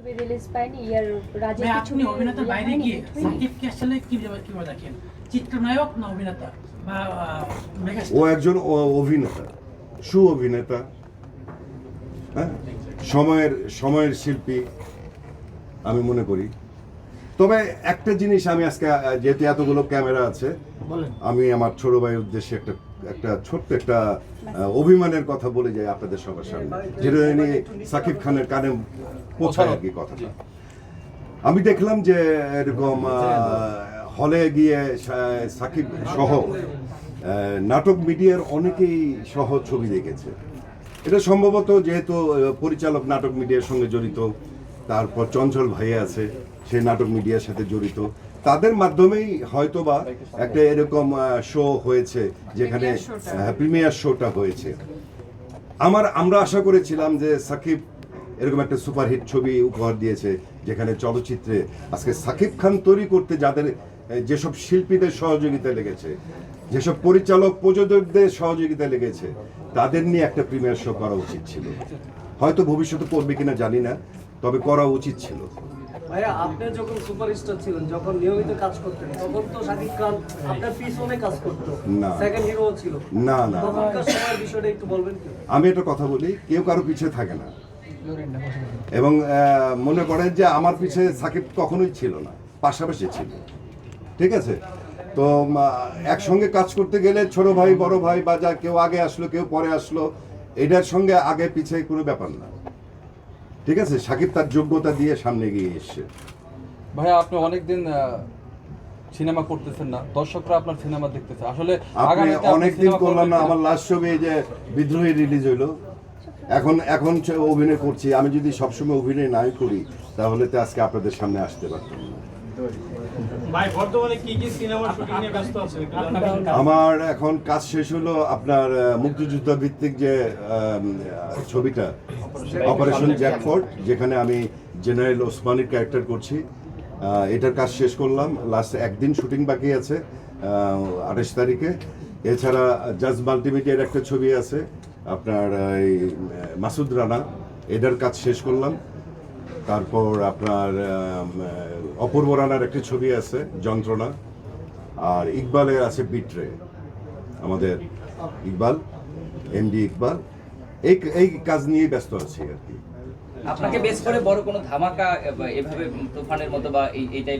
ছবি রিলিজ পায়নি ইয়ার রাজের কিছু আপনি অভিনেতার বাইরে গিয়ে সাকিবকে আসলে কীভাবে কীভাবে দেখেন? চিত্রনায়ক না অভিনেতা? বা ও একজন অভিনেতা সু অভিনেতা হ্যাঁ? সময়ের সময়ের শিল্পী আমি মনে করি। তবে একটা জিনিস আমি আজকে যেহেতু এতগুলো ক্যামেরা আছে বলেন। আমি আমার ছোট ভাইয়ের উদ্দেশ্যে একটা একটা ছোট্ট একটা অভিমানের কথা বলে যাই আপনাদের সবার সামনে। যেটা নিয়ে সাকিব খানের কানে পৌঁছায় আর কি কথাটা। আমি দেখলাম যে এরকম হলে গিয়ে সাকিব সহ নাটক মিডিয়ার অনেকেই সহ ছবি দেখেছে। এটা সম্ভবত যেহেতু পরিচালক নাটক মিডিয়ার সঙ্গে জড়িত, তারপর চঞ্চল ভাই আছে। সে নাটক মিডিয়ার সাথে জড়িত তাদের মাধ্যমেই হয়তোবা একটা এরকম শো হয়েছে যেখানে প্রিমিয়ার শোটা হয়েছে। আমার আমরা আশা করেছিলাম যে সাকিব এরকম একটা সুপারহিট ছবি উপহার দিয়েছে যেখানে চলচ্চিত্রে আজকে সাকিব খান তৈরি করতে যাদের যেসব শিল্পীদের সহযোগিতা লেগেছে যেসব পরিচালক প্রযোজকদের সহযোগিতা লেগেছে তাদের নিয়ে একটা প্রিমিয়ার শো করা উচিত ছিল। হয়তো ভবিষ্যতে করবে কিনা জানি না তবে করা উচিত ছিল। ভাইয়া আপনি যখন সুপারস্টার ছিলেন যখন নিয়মিত কাজ করতেন তখন তো শাকিব খান আপনার পিছনে কাজ করতো সেকেন্ড হিরো ছিল। না না তখনকার সময়ের বিষয়টা একটু বলবেন কি আমি একটা কথা বলি কেউ কারও পিছিয়ে থাকে না। এবং মনে করেন যে আমার পিছে সাকিব কখনোই ছিল না পাশাপাশি ছিল। ঠিক আছে? তো একসঙ্গে কাজ করতে গেলে ছোট ভাই বড় ভাই বা যা কেউ আগে আসলো কেউ পরে আসলো এটার সঙ্গে আগে পিছিয়ে কোনো ব্যাপার না। ঠিক আছে? সাকিব তার যোগ্যতা দিয়ে সামনে গিয়ে এসছে। ভাইয়া আপনি অনেকদিন সিনেমা করতেছেন না। দর্শকরা আপনার সিনেমা দেখতেছে। আসলে আপনি আপনি অনেকদিন করলাম না। আমার লাস্ট ছবি এই যে বিদ্রোহী রিলিজ হইল। এখন এখন অভিনয় করছি। আমি যদি সবসময় অভিনয় নাই করি তাহলে তো আজকে আপনাদের সামনে আসতে পারতাম না। আমার এখন কাজ শেষ হলো আপনার মুক্তিযুদ্ধ ভিত্তিক যে ছবিটা অপারেশন জ্যাকফোর্ড যেখানে আমি জেনারেল ওসমানির ক্যারেক্টার করছি। এটার কাজ শেষ করলাম। লাস্ট একদিন শুটিং বাকি আছে আঠাশ তারিখে। এছাড়া জাজ মাল্টিমিডিয়ার একটা ছবি আছে, আপনার, এই মাসুদ রানা। এটার কাজ শেষ করলাম। তারপর আপনার অপূর্ব রানার একটি ছবি আছে, যন্ত্রণা। আর ইকবালের আছে বিট্রে আমাদের ইকবাল এমডি ইকবাল। এই এই কাজ নিয়ে ব্যস্ত আছি আর কি। আপনাকে বেশ করে বড় কোনো ধামাকা, এভাবে তুফানের মতো বা এই টাইপের